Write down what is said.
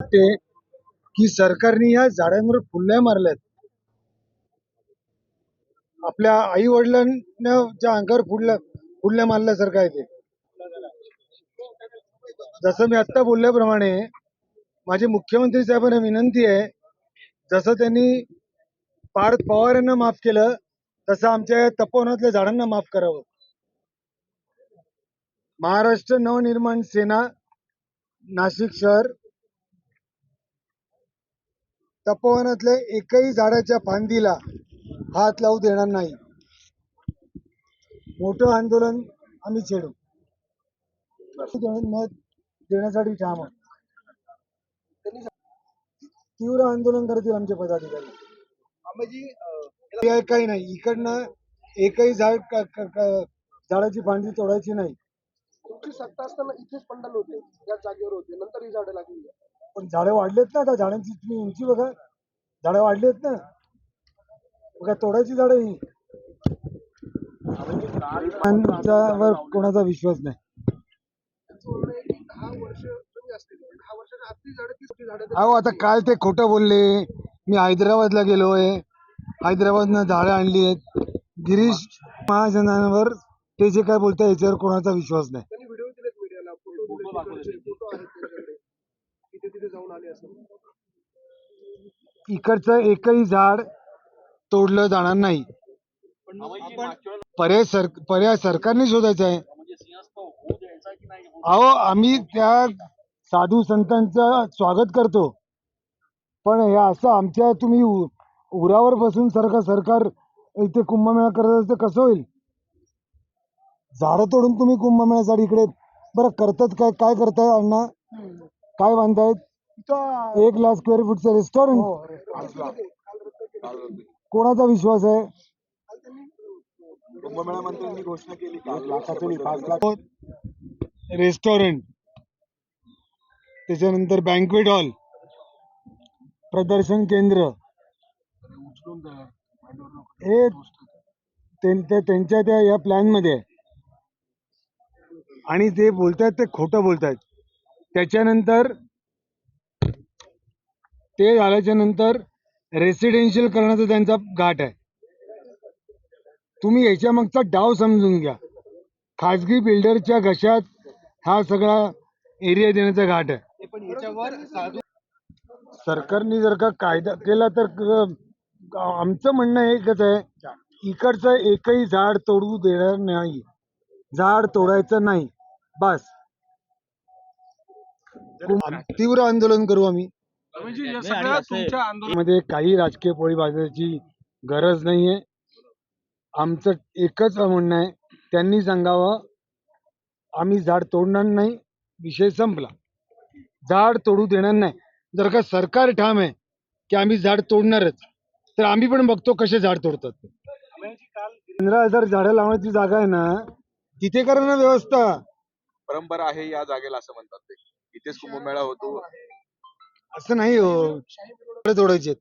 वाटते की सरकारने या झाडांवर फुल्या मारल्यात. आपल्या आई वडिलांना ज्या अंगावर फुडल्या फुडल्या मारल्यासारखं आहे ते. जसं मी आत्ता बोलल्याप्रमाणे माझी मुख्यमंत्री साहेबांना विनंती आहे जसं त्यांनी पार्थ पवार यांना माफ केलं तसं आमच्या या तपोवनातल्या झाडांना माफ करावं. महाराष्ट्र नवनिर्माण सेना नाशिक शहर तपोवनातल्या एकही झाडाच्या फांदीला हात लावू देणार नाही. मोठं आंदोलन आम्ही छेडू. न देण्यासाठी ठाम. तीव्र आंदोलन करतील आमचे पदाधिकारी. काही नाही. इकडनं एकही झाड झाडाची फांदी तोडायची नाही. तुमची सत्ता असताना इथेच पंडाल होते. या जागेवर होते. नंतर ही झाडं लागली. पण झाडं वाढलेत ना आता झाडांची तुम्ही उंची बघा. झाडं वाढलेत ना. बघा तोडायची झाडं ही. वर कोणाचा विश्वास नाही. अहो आता काल ते खोटं बोलले. मी हैदराबादला गेलोय. हैदराबादनं झाडं आणली आहेत. गिरीश महाजनांवर ते जे काय बोलताय याच्यावर कोणाचा विश्वास नाही. जाऊन आले असं? इकडचं एकही झाड तोडलं जाणार नाही. पर्याय सर पर्याय सरकारने शोधायचा आहे. अहो आम्ही त्या साधू संतांचं स्वागत करतो. पण हे असं आमच्या तुम्ही उरावर बसून सरकार सरकार इथे कुंभमेळा करत असेल तर कसं होईल? झाडं तोडून तुम्ही कुंभमेळ्यासाठी इकडे बरं करतात काय काय करताय अण्णा? काय बांधतायत? एक लाख स्क्वेअर फूटचं रेस्टॉरंट कोणाचा विश्वास आहे? घोषणा केली पाच रेस्टॉरंट त्याच्यानंतर बँकवेट हॉल प्रदर्शन केंद्र. हे त्यां- त्या- त्यांच्या त्या या प्लॅनमध्ये आहे. आणि ते बोलतायत ते खोटं बोलतायत. त्याच्यानंतर ते झाल्याच्यानंतर रेसिडेन्शियल करण्याचा त्यांचा घाट आहे. तुम्ही याच्या मागचा डाव समजून घ्या. खाजगी बिल्डरच्या घशात हा सगळा एरिया देण्याचा घाट आहे. पण याच्यावर सरकारने जर का कायदा केला तर आमचं म्हणणं एकच आहे इकडचं एकही झाड तोडू देणार नाही. झाड तोडायचं नाही. बस. तीव्र आंदोलन करू आम्ही मध्ये काही राजकीय पोळी भाजण्याची गरज नाहीये. आमचं एकच म्हणणं आहे त्यांनी सांगावं आम्ही झाड तोडणार नाही विषय संपला. झाड तोडू देणार नाही. जर का सरकार ठाम आहे की आम्ही झाड तोडणारच तर आम्ही पण बघतो कसे झाड तोडतात ते. पंधरा हजार झाडं लावण्याची जागा आहे ना तिथे करा ना व्यवस्था. परंपरा आहे या जागेला असं म्हणतात ते. इथेच कुंभमेळा होतो. असं नाही हो. झाडं